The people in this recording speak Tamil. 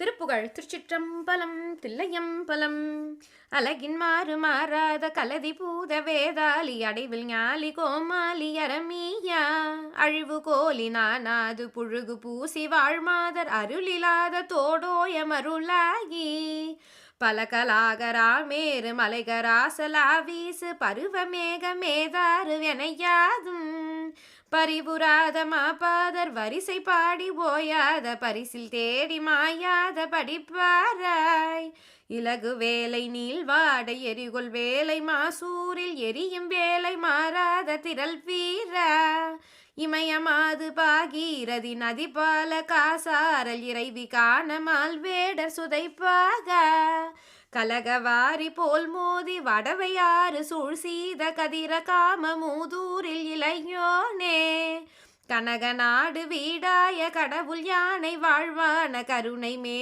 திருப்புகழ் திருச்சிற்றம்பலம் தில்லையம்பலம். அழகின் மாறு மாறாத கலதி பூத வேதாலி அடைவில் ஞாலி கோமாலி அரமீயா அழிவு கோலி நானாது புழுகு பூசி வாழ்மாதர் அருளிலாத தோடோய மருளாகி. பலகலாகராமேறு மலைகராசலா வீசு பருவமேக மேதாறு வெனையா. பறிபுராத மாபாதர் வரிசை பாடி ஓயாத பரிசில் தேடி மாயாத படிப்பாராய். இலகு வேலை நீள்வாடை எரிகொள் வேலை மாசூரில் எரியும் வேலை மாறாத திரள் வீரா. இமயமாது பாகீரதி நதி பால காசாரல் இறைவி காண மால்வேடர் சுதைப்பாக கலகவாரி போல் மோதி வடவையாறு சூழ் சீத கதிர காம மூதூரில் இளையோ கனக நாடு வீடாய கடவுள் யானை வாழ்வான கருணை மே